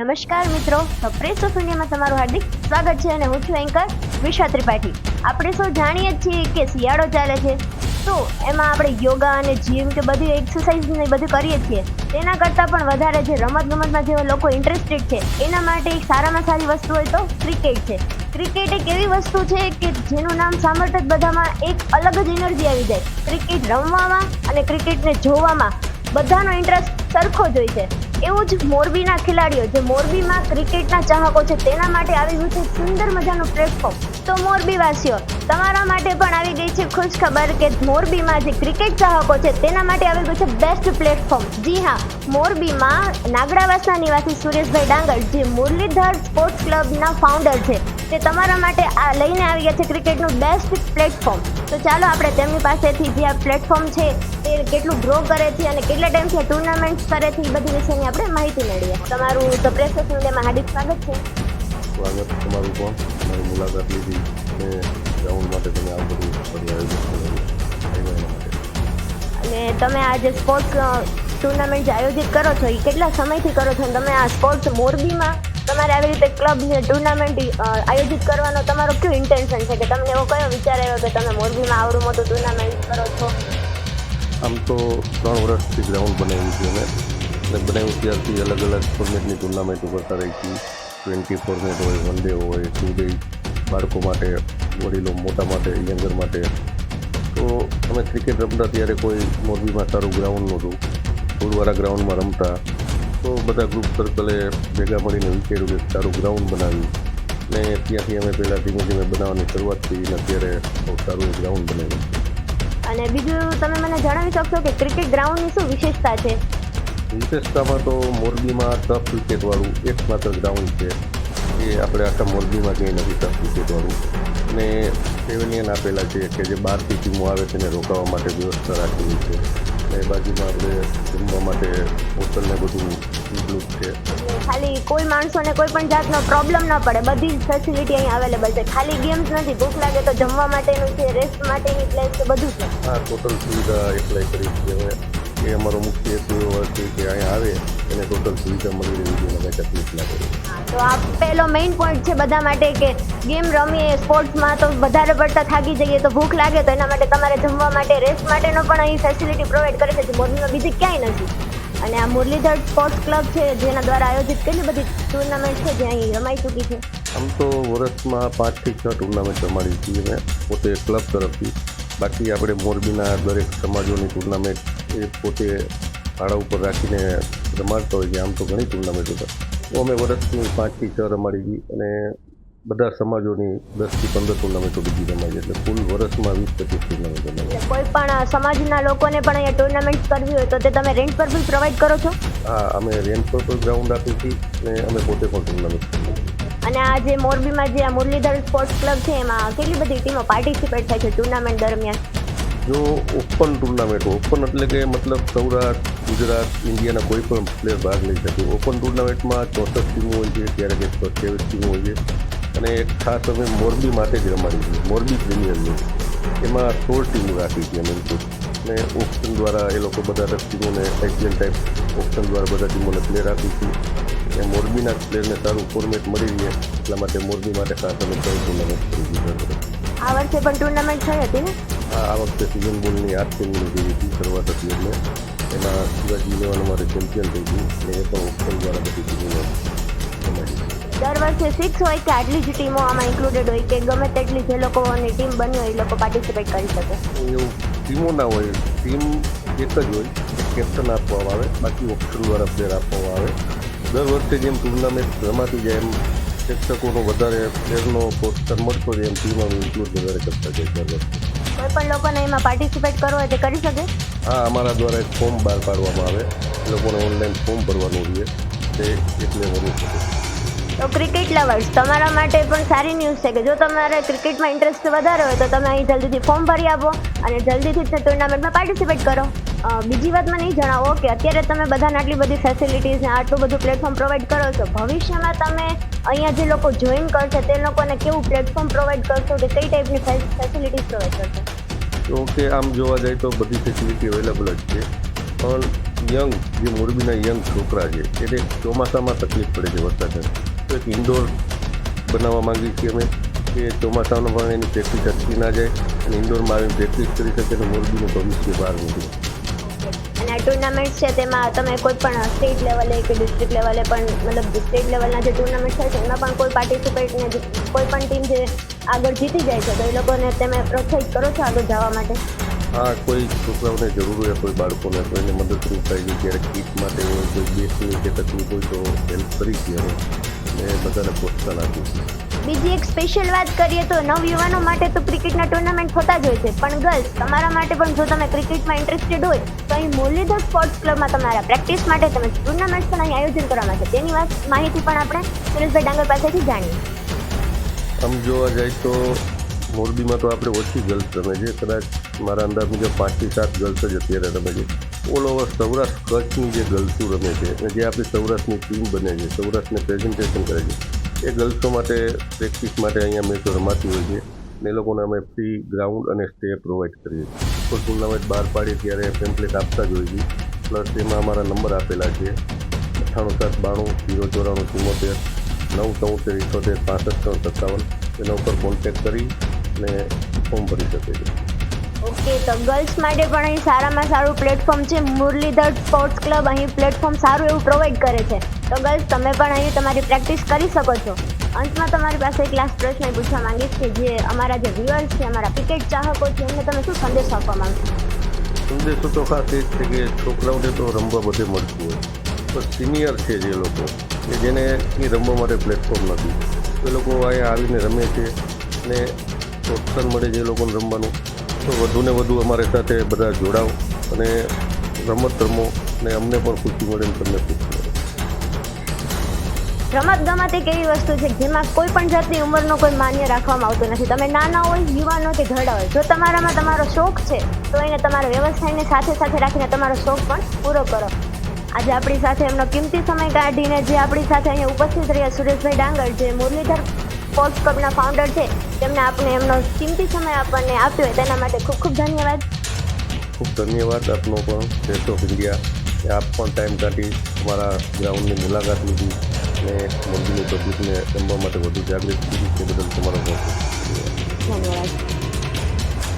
નમસ્કાર મિત્રો. The press of ઇન્ડિયામાં તમારું હાર્દિક સ્વાગત છે અને હું છું એન્કર વિશા ત્રિપાઠી. આપણે સૌ જાણીએ છીએ કે શિયાળો ચાલે છે. તો એમાં આપણે યોગા અને જીમ કે બધી એક્સરસાઇઝ ને બધું કરીએ છીએ. તેના કરતાં પણ વધારે જે રમત ગમતમાં જેવા લોકો ઇન્ટરેસ્ટેડ છે, એના માટે એક સારામાં સારી વસ્તુ હોય તો ક્રિકેટ છે. ક્રિકેટ એક એવી વસ્તુ છે કે જેનું નામ સાંભળતા જ બધામાં એક અલગ જ એનર્જી આવી જાય. ક્રિકેટ રમવામાં અને ક્રિકેટને જોવામાં બધાનો ઇન્ટરેસ્ટ સરખો જ હોય છે. એવું જ મોરબીના ખેલાડીઓ જે મોરબીમાં ક્રિકેટના ચાહકો છે, તેના માટે આવી ગયું છે સુંદર મજાનું પ્લેટફોર્મ તો મોરબીવાસીઓ, તમારા માટે પણ આવી ગઈ છે ખુશ ખબર કે મોરબીમાં જે ક્રિકેટ ચાહકો છે, તેના માટે આવી ગયું છે બેસ્ટ પ્લેટફોર્મ જી હા, મોરબીમાં નાગડાવાસના નિવાસી સુરેશભાઈ ડાંગર, જે મુરલીધર સ્પોર્ટ્સ ક્લબના ફાઉન્ડર છે તે તમારા માટે આ લઈને આવી ગયા છે ક્રિકેટનું બેસ્ટ પ્લેટફોર્મ તો ચાલો આપણે તેમની પાસેથી જે આ પ્લેટફોર્મ છે તે કેટલું ગ્રો કરે છે અને કેટલા ટાઈમથી ટુર્નામેન્ટ કરે છે એ બધી વિશેની આપણે માહિતી મેળવીએ. તમારું ધ પ્રેસ ઓફ હાર્દિક સ્વાગત છે. સ્વાગત તમારું પણ. મારી મુલાકાત લીધી અને ગ્રાઉન્ડ માટે તમે આ બધું ફરી માટે. અને તમે આ જે સ્પોર્ટ્સ ટુર્નામેન્ટ જે આયોજિત કરો છો એ કેટલા સમયથી કરો છો? તમે આ સ્પોર્ટ્સ મોરબીમાં તમારે આવી રીતે ક્લબ ટુર્નામેન્ટ આયોજિત કરવાનો તમારો કયો ઇન્ટેન્શન છે? કે તમને એવો કયો વિચાર આવ્યો કે તમે મોરબીમાં આવડું મોટું ટુર્નામેન્ટ કરો છો? આમ તો ત્રણ વર્ષથી ગ્રાઉન્ડ બનાવ્યું છે અમે અને બનાવ્યું ત્યારથી અલગ અલગ ફોર્મેટની ટુર્નામેન્ટો કરતા રહી છીએ ટ્વેન્ટી ફોર્મેટ હોય વન ડે હોય ટુ ડે બાળકો માટે, વડીલો મોટા માટે યંગર માટે. તો અમે ક્રિકેટ રમતા ત્યારે કોઈ મોરબીમાં સારું ગ્રાઉન્ડ નહોતું. ફૂલવાળા ગ્રાઉન્ડમાં રમતા. તો બધા ગ્રુપ સર્કલે ભેગા મળીને વિચાર્યું કે સારું ગ્રાઉન્ડ બનાવ્યું. ને ત્યાંથી અમે પહેલાં ધીમે ધીમે બનાવવાની શરૂઆત કરી અને અત્યારે બહુ સારું ગ્રાઉન્ડ બનાવ્યું. અને બીજું તમે મને જણાવી શકશો કે ક્રિકેટ ગ્રાઉન્ડની શું વિશેષતા છે? વિશેષતામાં તો મોરબીમાં ટફ ક્રિકેટવાળું એકમાત્ર ગ્રાઉન્ડ છે. એ આપણે આખા મોરબીમાં ક્યાંય નથી ટફ ક્રિકેટવાળું અને પેવેલિયન આપેલા છે કે જે બહારથી ટીમો આવે તેને રોકાવા માટે વ્યવસ્થા રાખેલી છે. અને બાજુમાં આપણે જમવા માટે હોટલને બધું ઇન્ક્લુડ છે. ખાલી કોઈ માણસોને કોઈ પણ જાતનો પ્રોબ્લેમ ન પડે. બધી જ ફેસિલિટી અહીં અવેલેબલ છે. ખાલી ગેમ્સ નથી. ભૂખ લાગે તો જમવા માટેનું છે રેસ્ટ માટેની પ્લેસ છે બધું છે. હા ટોટલ સુવિધા એપ્લાય કરી છે. એ અમારો મુખ્ય હેતુ એવો હતો કે અહીંયા આવે એને ટોટલ સુવિધા મળી રહેવી જોઈએ કંઈ તકલીફ ના પડે તો આ પહેલો મેઇન પોઈન્ટ છે બધા માટે કે ગેમ રમીએ સ્પોર્ટ્સમાં તો વધારે પડતા થાકી જઈએ તો ભૂખ લાગે તો એના માટે તમારે જમવા માટે રેસ્ટ માટેનો પણ અહીં ફેસિલિટી પ્રોવાઈડ કરે છે જે મોરબીમાં બીજી ક્યાંય નથી. અને આ મુરલીધર સ્પોર્ટ્સ ક્લબ છે જેના દ્વારા આયોજિત કેટલી બધી ટુર્નામેન્ટ છે જે અહીં રમાઈ ચૂકી છે? આમ તો વર્ષમાં પાંચથી છ ટુર્નામેન્ટ રમાડી છીએ અમે પોતે ક્લબ તરફથી બાકી આપણે મોરબીના દરેક સમાજોની ટુર્નામેન્ટ એ પોતે ભાડા ઉપર રાખીને રમાડતા હોય છે. આમ તો ઘણી ટુર્નામેન્ટો હતા તો અમે વર્ષની પાંચથી છ રમાડી ગઈ અને બધા સમાજોની દસથી પંદર ટુર્નામેન્ટો બીજી રમાય છે. એટલે કુલ વર્ષમાં વીસ પચીસ ટુર્નામેન્ટ રમાય કોઈ પણ સમાજના લોકોને પણ અહીંયા ટુર્નામેન્ટ કરવી હોય તો તે તમે રેન્ટ પર બી પ્રોવાઈડ કરો છો? હા અમે રેન્ટ પર પણ ગ્રાઉન્ડ આપીએ છીએ અને અમે પોતે પણ ટુર્નામેન્ટ કરીએ અને આ જે મોરબીમાં જે આ મુરલીધર સ્પોર્ટ્સ ક્લબ છે, એમાં કેટલી બધી ટીમો પાર્ટિસિપેટ થાય છે ટુર્નામેન્ટ દરમિયાન? જો ઓપન ટુર્નામેન્ટ ઓપન એટલે કે મતલબ સૌરાષ્ટ્ર, ગુજરાત, ઇન્ડિયાના કોઈ પણ પ્લેયર ભાગ લઈ શકે. ઓપન ટુર્નામેન્ટમાં ચોસઠ ટીમો હોય છે ત્યારે કે સત્યાવીસ ટીમો હોય છે. અને ખાસ અમે મોરબી માટે જ રમાડી છે મોરબી પ્રીમિયરની એમાં સોળ ટીમો રાખી છે અમે અને ઓપ્શન દ્વારા એ લોકો બધા ટીમોને આઈપીએલ ટાઈપ ઓપ્શન દ્વારા બધા ટીમોને પ્લેયર આપી છે. અને મોરબીના પ્લેયરને સારું ફોર્મેટ મળી રહે એટલા માટે મોરબી માટે ખાસ અમે ટુર્નામેન્ટ આ વર્ષે પણ ટુર્નામેન્ટ થઈ હતી ને? આ વખતે સિઝન બોલની આઠ ટીમની હતી શરૂઆત હતી એટલે એમાં શિવાજી ઇલેવન અમારે ચેમ્પિયન થઈ ગયું અને એ પણ ઓપ્શન દ્વારા બધી ટીમોને દર વર્ષે સિક્સ હોય કે આટલી જ ટીમો આમાં ઇન્ક્લુડેડ હોય કે ગમે તેટલી જે લોકોની ટીમ બની હોય એ લોકો પાર્ટિસિપેટ કરી શકે. એવું ટીમો ના હોય ટીમ એક જ હોય કેપ્ટન આપવામાં આવે બાકી ઓપ્શન દ્વારા પ્લેયર આપવામાં આવે. દર વર્ષે જેમ ટુર્નામેન્ટ રમાતી જાય એમ શિક્ષકોનો વધારે પ્લેયરનો પ્રોત્સાહન મળતો જાય એમ ટીમમાં ઇન્ક્લુડ વધારે કરતા જાય દર વર્ષે. કોઈ પણ લોકોને એમાં પાર્ટિસિપેટ કરવો હોય તે કરી શકે? હા અમારા દ્વારા એક ફોર્મ બહાર પાડવામાં આવે. લોકોને ઓનલાઈન ફોર્મ ભરવાનું રહે તે એટલે બની શકે તો ક્રિકેટ લવર્સ તમારા માટે પણ સારી ન્યૂઝ છે કે જો તમારે ક્રિકેટમાં ઇન્ટરેસ્ટ વધારે હોય તો તમે અહીં જલ્દીથી ફોર્મ ભરી આપો અને જલ્દીથી જ ટુર્નામેન્ટમાં પાર્ટિસિપેટ કરો. બીજી વાત મને જણાવો કે અત્યારે તમે બધાને આટલી બધી ફેસિલિટીઝ ને આટલું બધું પ્લેટફોર્મ પ્રોવાઈડ કરો છો. ભવિષ્યમાં તમે અહીંયા જે લોકો જોઈન કરશે તે લોકોને કેવું પ્લેટફોર્મ પ્રોવાઈડ કરશો કે કઈ ટાઈપની ફેસિલિટીઝ પ્રોવાઈડ કરશો? ઓકે આમ જોવા જાય તો બધી ફેસિલિટી અવેલેબલ જ છે. પણ યંગ જે મોરબીના યંગ છોકરા છે, એને ચોમાસામાં તકલીફ પડે છે વરસાદ તો એક ઇન્ડોર બનાવવા માંગીએ છીએ અમે કે ચોમાસામાં પણ એની પ્રેક્ટિસ અટકી ના જાય અને ઇન્ડોરમાં આવીને પ્રેક્ટિસ કરી શકે અને મોરબીનું ભવિષ્ય બહાર નીકળે. અને આ ટુર્નામેન્ટ છે તેમાં તમે કોઈ પણ સ્ટેટ લેવલે કે ડિસ્ટ્રિક્ટ લેવલે પણ મતલબ સ્ટેટ લેવલના જે ટુર્નામેન્ટ થાય છે એમાં પણ કોઈ પાર્ટિસિપેટ ને કોઈ પણ ટીમ જે આગળ જીતી જાય છે તો એ લોકોને તમે પ્રોત્સાહિત કરો છો આગળ જવા માટે? હા કોઈ છોકરાઓને જરૂર હોય કોઈ બાળકોને તો એને મદદરૂપ થાય છે જ્યારે કીટ માટે હોય કોઈ બેસની કે તકલીફ હોય તો હેલ્પ કરી છે અને બધાને પ્રોત્સાહન આપ્યું છે બીજી એક સ્પેશિયલ વાત કરીએ તો નવયુવાનો માટે તો ક્રિકેટના ટુર્નામેન્ટ થતા જ હોય છે. પણ ગર્લ્સ તમારા માટે પણ જો તમે ક્રિકેટમાં ઇન્ટરેસ્ટેડ હોય તો અહીં મુરલીધર સ્પોર્ટ્સ ક્લબમાં તમારા પ્રેક્ટિસ માટે તમે ટુર્નામેન્ટ પણ અહીં આયોજન કરવામાં છે તેની વાત માહિતી પણ આપણે સુરેશભાઈ ડાંગર પાસેથી જાણીએ. આમ જોવા જાય તો મોરબીમાં તો આપણે ઓછી ગર્લ્સ રમે છે. કદાચ મારા અંદાજ મુજબ પાંચથી સાત ગર્લ્સ જ અત્યારે રમે છે. ઓલ ઓવર સૌરાષ્ટ્ર કચ્છની જે ગર્લ્સો રમે છે અને જે આપણી સૌરાષ્ટ્રની ટીમ બને છે, સૌરાષ્ટ્રને પ્રેઝન્ટેશન કરે છે, એ ગર્લ્સો માટે પ્રેક્ટિસ માટે અહીંયા મેચો રમાતી હોય છે એ લોકોને અમે ફ્રી ગ્રાઉન્ડ અને સ્ટે પ્રોવાઈડ કરીએ છીએ. કોઈ ટુર્નામેન્ટ બહાર પાડીએ ત્યારે પેમ્પલેટ આપતા જ હોય છે પ્લસ એમાં અમારા નંબર આપેલા છે, અઠ્ઠાણું સાત બાણું જીરો ચોરાણું ચુમ્મોતેર નવ ચૌતેર, ઇઠોતેર, પાસઠ ત્રણ સત્તાવન, એના ઉપર કોન્ટેક્ટ કરી અને ફોર્મ ભરી શકે છે. ઓકે તો ગર્લ્સ માટે પણ અહીં સારામાં સારું પ્લેટફોર્મ છે. મુરલીધર સ્પોર્ટ્સ ક્લબ અહીં પ્લેટફોર્મ સારું એવું પ્રોવાઈડ કરે છે. તો ગર્લ્સ તમે પણ અહીં તમારી પ્રેક્ટિસ કરી શકો છો. અંતમાં તમારી પાસે એક લાસ્ટ પ્રશ્ન પૂછવા માંગીશ કે જે અમારા જે વ્યુઅર્સ છે, અમારા ક્રિકેટ ચાહકો છે, એમને તમે શું સંદેશ આપવા માંગો સંદેશો તો ખાસ એ છે કે છોકરાઓને તો રમવા બધે મળતું હોય. પણ સિનિયર છે જે લોકો, કે જેને એ રમવા માટે પ્લેટફોર્મ નથી. એ લોકો અહીંયા આવીને રમે છે અને પ્રોત્સાહન મળે જે લોકોને રમવાનું. વધુને વધુ અમારી સાથે બધા જોડાવ અને રમત રમો અને અમને પણ ખુશી મળે ને તમને ખુશી મળે. રમત ગમત એક એવી વસ્તુ છે જેમાં કોઈ પણ જાતની ઉંમરનો કોઈ માન્ય રાખવામાં આવતો નથી. તમે નાના હોય, યુવાનો કે ઘરડા હોય, જો તમારામાં તમારો શોખ છે, તો એને તમારા વ્યવસાયને સાથે સાથે રાખીને તમારો શોખ પણ પૂરો કરો. આજે આપણી સાથે એમનો કિંમતી સમય કાઢીને જે આપણી સાથે અહીંયા ઉપસ્થિત રહ્યા સુરેશભાઈ ડાંગર, જે મુરલીધર સ્પોર્ટ્સ ક્લબના ફાઉન્ડર છે. તેમને આપણે એમનો કિંમતી સમય આપણને આપ્યો તેના માટે ખૂબ ખૂબ ધન્યવાદ. ખૂબ ધન્યવાદ આપનો પણ ટેસ્ટ ઓફ ઇન્ડિયા આપ પણ ટાઈમ કાઢી અમારા ગ્રાઉન્ડની મુલાકાત લીધી અને મંદિરની પબ્લિકને રમવા માટે વધુ જાગૃત કરી તે બદલ તમારો ધન્યવાદ.